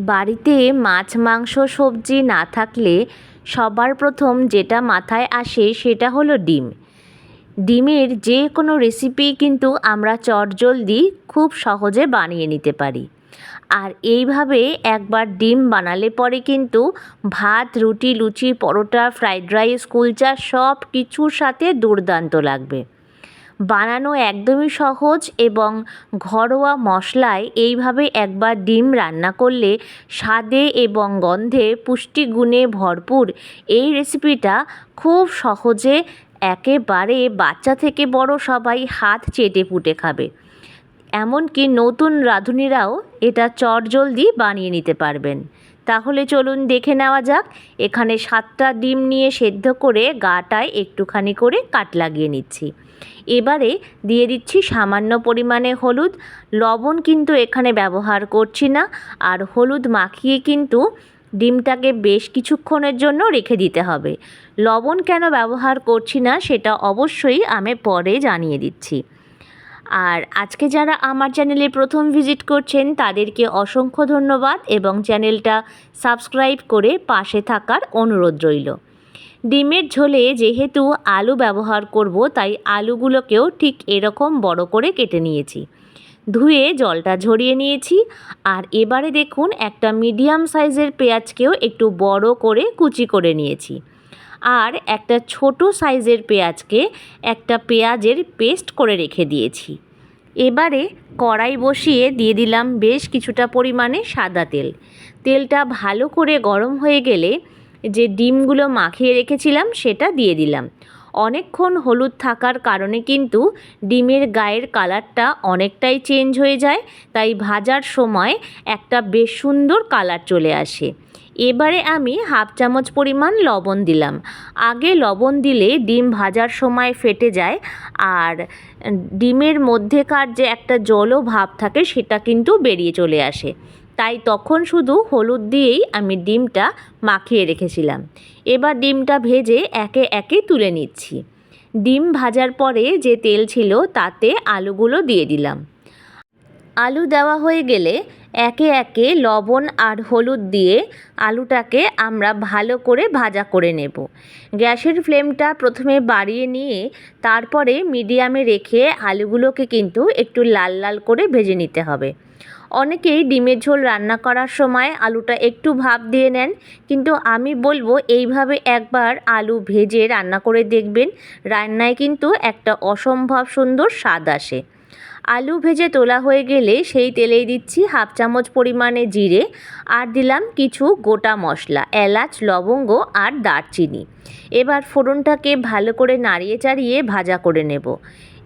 বাড়িতে মাছ, মাংস, সবজি না থাকলে সবার প্রথম যেটা মাথায় আসে সেটা হলো ডিম। ডিমের যে কোনো রেসিপি কিন্তু আমরা চটজলদি খুব সহজে বানিয়ে নিতে পারি। আর এইভাবে একবার ডিম বানালে পরে কিন্তু ভাত, রুটি, লুচি, পরোটা, ফ্রাইড রাইস, কুলচা সব কিছুর সাথে দুর্দান্ত লাগবে। বানানো একদমই সহজ এবং ঘরোয়া মশলায় এইভাবে একবার ডিম রান্না করলে স্বাদে এবং গন্ধে পুষ্টিগুণে ভরপুর। এই রেসিপিটা খুব সহজে একেবারে বাচ্চা থেকে বড় সবাই হাত চেটে পুটে খাবে। এমনকি নতুন রাঁধুনিরাও এটা চটজলদি বানিয়ে নিতে পারবেন। তাহলে চলুন দেখে নেওয়া যাক, এখানে সাতটা ডিম নিয়ে সেদ্ধ করে গাটায় একটুখানি করে কাট লাগিয়ে নিচ্ছি। এবারে দিয়ে দিচ্ছি সামান্য পরিমাণে হলুদ। লবণ কিন্তু এখানে ব্যবহার করছি না। আর হলুদ মাখিয়ে কিন্তু ডিমটাকে বেশ কিছুক্ষণের জন্য রেখে দিতে হবে। লবণ কেন ব্যবহার করছি না সেটা অবশ্যই আমি পরে জানিয়ে দিচ্ছি। আর আজকে যারা আমার চ্যানেলে প্রথম ভিজিট করছেন, তাদেরকে অসংখ্য ধন্যবাদ এবং চ্যানেলটা সাবস্ক্রাইব করে পাশে থাকার অনুরোধ রইল। ডিমের ঝোলে যেহেতু আলু ব্যবহার করব, তাই আলুগুলোকেও ঠিক এরকম বড় করে কেটে নিয়েছি। ধুয়ে জলটা ঝরিয়ে নিয়েছি। আর এবারে দেখুন, একটা মিডিয়াম সাইজের পেঁয়াজকেও একটু বড় করে কুচি করে নিয়েছি। আর একটা ছোট সাইজের পেঁয়াজকে একটা পেঁয়াজের পেস্ট করে রেখে দিয়েছি। এবারে কড়াই বসিয়ে দিয়ে দিলাম বেশ কিছুটা পরিমাণে সাদা তেল। তেলটা ভালো করে গরম হয়ে গেলে যে ডিমগুলো মাখিয়ে রেখেছিলাম সেটা দিয়ে দিলাম। অনেকক্ষণ হলুদ থাকার কারণে কিন্তু ডিমের গায়ের কালারটা অনেকটাই চেঞ্জ হয়ে যায়, তাই ভাজার সময় একটা বেশ সুন্দর কালার চলে আসে। এবারে আমি হাফ চামচ পরিমাণ লবণ দিলাম। আগে লবণ দিলে ডিম ভাজার সময় ফেটে যায় আর ডিমের মধ্যেকার যে একটা জলও ভাব থাকে সেটা কিন্তু বেরিয়ে চলে আসে। তাই তখন শুধু হলুদ দিয়েই আমি ডিমটা মাখিয়ে রেখেছিলাম। এবার ডিমটা ভেজে একে একে তুলে নিচ্ছি। ডিম ভাজার পরে যে তেল ছিল তাতে আলুগুলো দিয়ে দিলাম। আলু দেওয়া হয়ে গেলে একে একে লবণ আর হলুদ দিয়ে আলুটাকে আমরা ভালো করে ভাজা করে নেব। গ্যাসের ফ্লেমটা প্রথমে বাড়িয়ে নিয়ে তারপরে মিডিয়ামে রেখে আলুগুলোকে কিন্তু একটু লাল লাল করে ভেজে নিতে হবে। অনেকেই ডিমের ঝোল রান্না করার সময় আলুটা একটু ভাপ দিয়ে নেন, কিন্তু আমি বলব এইভাবে একবার আলু ভেজে রান্না করে দেখবেন, রান্নায় কিন্তু একটা অসম্ভব সুন্দর স্বাদ আসে। আলু ভেজে তোলা হয়ে গেলে সেই তেলেই দিচ্ছি হাফ চামচ পরিমাণে জিরে আর দিলাম কিছু গোটা মশলা, এলাচ, লবঙ্গ আর দারচিনি। এবার ফোড়নটাকে ভালো করে নাড়িয়ে চাড়িয়ে ভাজা করে নেব।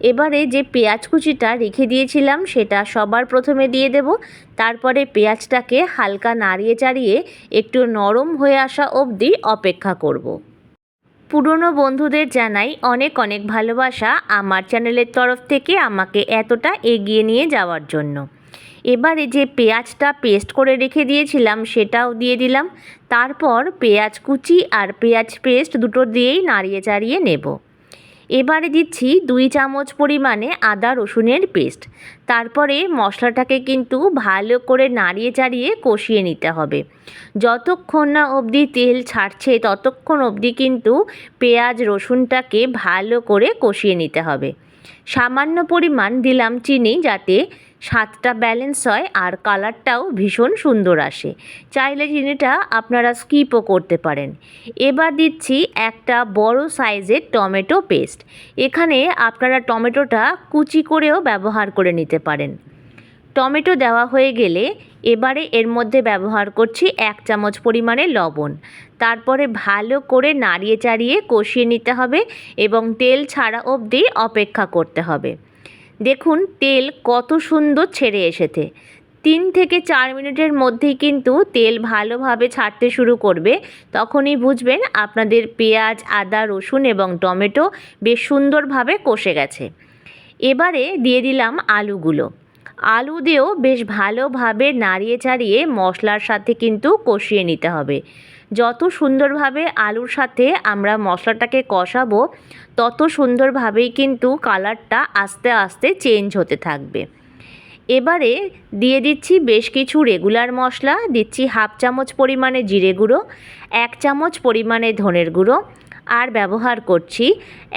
এবারে যে পেঁয়াজ কুচিটা রেখে দিয়েছিলাম, সেটা সবার প্রথমে দিয়ে দেব। তারপরে পেঁয়াজটাকে হালকা নাড়িয়ে চাড়িয়ে একটু নরম হয়ে আসা অবধি অপেক্ষা করব। পুরনো বন্ধুদের জানাই অনেক অনেক ভালোবাসা আমার চ্যানেলের তরফ থেকে আমাকে এতটা এগিয়ে নিয়ে যাওয়ার জন্য। এবারে যে পেঁয়াজটা পেস্ট করে রেখে দিয়েছিলাম, সেটাও দিয়ে দিলাম। তারপর পেঁয়াজ কুচি আর পেঁয়াজ পেস্ট দুটো দিয়েই নাড়িয়ে চাড়িয়ে নেব। এবারে দিচ্ছি দুই চামচ পরিমাণে আদা রসুনের পেস্ট। তারপরে মশলাটাকে কিন্তু ভালো করে নাড়িয়ে চাড়িয়ে কষিয়ে নিতে হবে। যতক্ষণ না অবধি তেল ছাড়ছে, ততক্ষণ অবধি কিন্তু পেঁয়াজ রসুনটাকে ভালো করে কষিয়ে নিতে হবে। সামান্য পরিমাণ দিলাম চিনি যাতে স্বাদটা ব্যালেন্স হয় আর কালারটাও ভীষণ সুন্দর আসে। চাইলে চিনিটা আপনারা স্কিপও করতে পারেন। এবার দিচ্ছি একটা বড় সাইজের টমেটো পেস্ট এখানে আপনারা টমেটোটা কুচি করেও ব্যবহার করে নিতে পারেন। টমেটো দেওয়া হয়ে গেলে এবারে এর মধ্যে ব্যবহার করছি এক চামচ পরিমাণে লবণ। তারপরে ভালো করে নাড়িয়ে চাড়িয়ে কষিয়ে নিতে হবে এবং তেল ছাড়া অবধি অপেক্ষা করতে হবে। দেখুন তেল কত সুন্দর ছেড়ে এসেছে। তিন থেকে চার মিনিটের মধ্যেই কিন্তু তেল ভালোভাবে ছাড়তে শুরু করবে। তখনই বুঝবেন আপনাদের পেঁয়াজ, আদা, রসুন এবং টমেটো বেশ সুন্দরভাবে কষে গেছে। এবারে দিয়ে দিলাম আলুগুলো। আলু দিয়েও বেশ ভালোভাবে নাড়িয়ে চাড়িয়ে মশলার সাথে কিন্তু কষিয়ে নিতে হবে। যত সুন্দরভাবে আলুর সাথে আমরা মশলাটাকে কষাবো, তত সুন্দরভাবেই কিন্তু কালারটা আস্তে আস্তে চেঞ্জ হতে থাকবে। এবারে দিয়ে দিচ্ছি বেশ কিছু রেগুলার মশলা, দিচ্ছি হাফ চামচ পরিমাণে জিরে গুঁড়ো, এক চামচ পরিমাণে ধনের গুঁড়ো, আর ব্যবহার করছি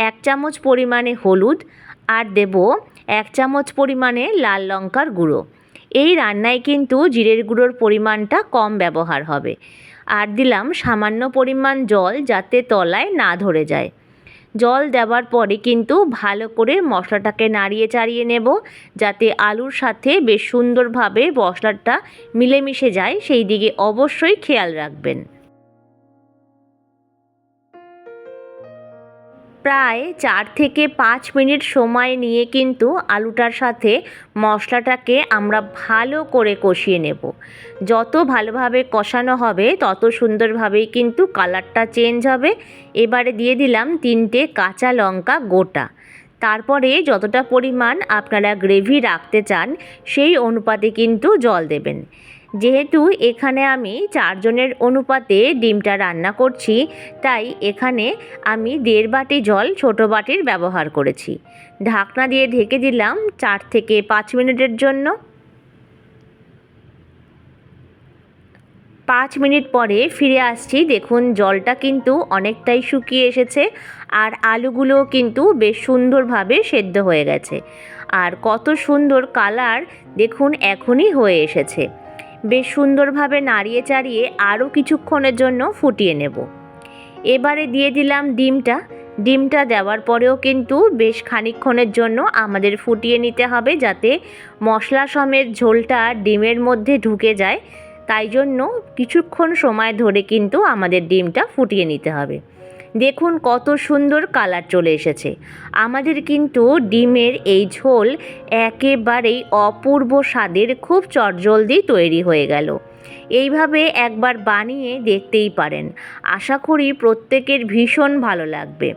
এক চামচ পরিমাণে হলুদ, আর দেব এক চামচ পরিমাণে লাল লঙ্কার গুঁড়ো। এই রান্নায় কিন্তু জিরের গুঁড়োর পরিমাণটা কম ব্যবহার হবে। আর দিলাম সামান্য পরিমাণ জল যাতে তলায় না ধরে যায়। জল দেওয়ার পরে কিন্তু ভালো করে মশলাটাকে নাড়িয়ে চাড়িয়ে নেব, যাতে আলুর সাথে বেশ সুন্দরভাবে মশলাটা মিলেমিশে যায়। সেই দিকে অবশ্যই খেয়াল রাখবেন। প্রায় চার থেকে পাঁচ মিনিট সময় নিয়ে কিন্তু আলুটার সাথে মশলাটাকে আমরা ভালো করে কষিয়ে নেব। যত ভালোভাবে কষানো হবে, তত সুন্দরভাবেই কিন্তু কালারটা চেঞ্জ হবে। এবারে দিয়ে দিলাম তিনটে কাঁচা লঙ্কা গোটা। তারপরে যতটা পরিমাণ আপনারা গ্রেভি রাখতে চান, সেই অনুপাতে কিন্তু জল দেবেন। যেহেতু এখানে আমি চারজনের অনুপাতে ডিমটা রান্না করছি, তাই এখানে আমি দেড় বাটি জল ছোটো বাটির ব্যবহার করেছি। ঢাকনা দিয়ে ঢেকে দিলাম চার থেকে পাঁচ মিনিটের জন্য। পাঁচ মিনিট পরে ফিরে আসছি। দেখুন, জলটা কিন্তু অনেকটাই শুকিয়ে এসেছে আর আলুগুলোও কিন্তু বেশ সুন্দরভাবে সেদ্ধ হয়ে গেছে। আর কত সুন্দর কালার দেখুন, এখনই হয়ে এসেছে। বেশ সুন্দরভাবে নাড়িয়ে চাড়িয়ে আরও কিছুক্ষণের জন্য ফুটিয়ে নেব। এবারে দিয়ে দিলাম ডিমটা। ডিমটা দেওয়ার পরেও কিন্তু বেশ খানিকক্ষণের জন্য আমাদের ফুটিয়ে নিতে হবে যাতে মশলা সমেত ঝোলটা ডিমের মধ্যে ঢুকে যায়। তাই জন্য কিছুক্ষণ সময় ধরে কিন্তু আমাদের ডিমটা ফুটিয়ে নিতে হবে। দেখুন কত সুন্দর কালার চলে এসেছে। আমাদের কিন্তু ডিমের এই ঝোল একেবারেই অপূর্ব স্বাদের, খুব চটজলদি তৈরি হয়ে গেল। এইভাবে একবার বানিয়ে দেখতেই পারেন। আশা করি প্রত্যেকের ভীষণ ভালো লাগবে।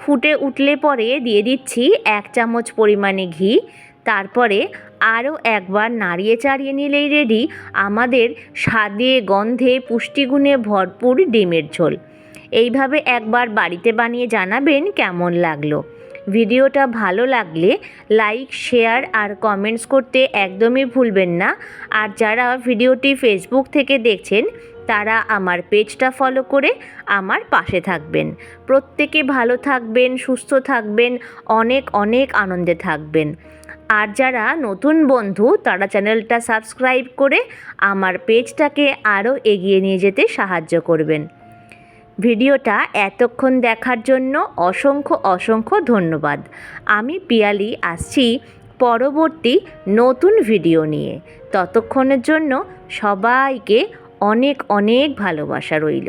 ফুটে উঠলে পরে দিয়ে দিচ্ছি এক চামচ পরিমাণে ঘি। তারপরে আরও একবার নাড়িয়ে চাড়িয়ে নিলেই রেডি আমাদের স্বাদে, গন্ধে, পুষ্টিগুণে ভরপুর ডিমের ঝোল। এইভাবে একবার বাড়িতে বানিয়ে জানাবেন কেমন লাগল। ভিডিওটা ভালো লাগলে লাইক, শেয়ার আর কমেন্টস করতে একদমই ভুলবেন না। আর যারা ভিডিওটি ফেসবুক থেকে দেখছেন, তারা আমার পেজটা ফলো করে আমার পাশে থাকবেন। প্রত্যেকে ভালো থাকবেন, সুস্থ থাকবেন, অনেক অনেক আনন্দে থাকবেন। আর যারা নতুন বন্ধু, তারা চ্যানেলটা সাবস্ক্রাইব করে আমার পেজটাকে আরও এগিয়ে নিয়ে যেতে সাহায্য করবেন। ভিডিওটা এতক্ষণ দেখার জন্য অসংখ্য অসংখ্য ধন্যবাদ। আমি পিয়ালি, আসছি পরবর্তী নতুন ভিডিও নিয়ে। ততক্ষণের জন্য সবাইকে অনেক অনেক ভালোবাসা রইল।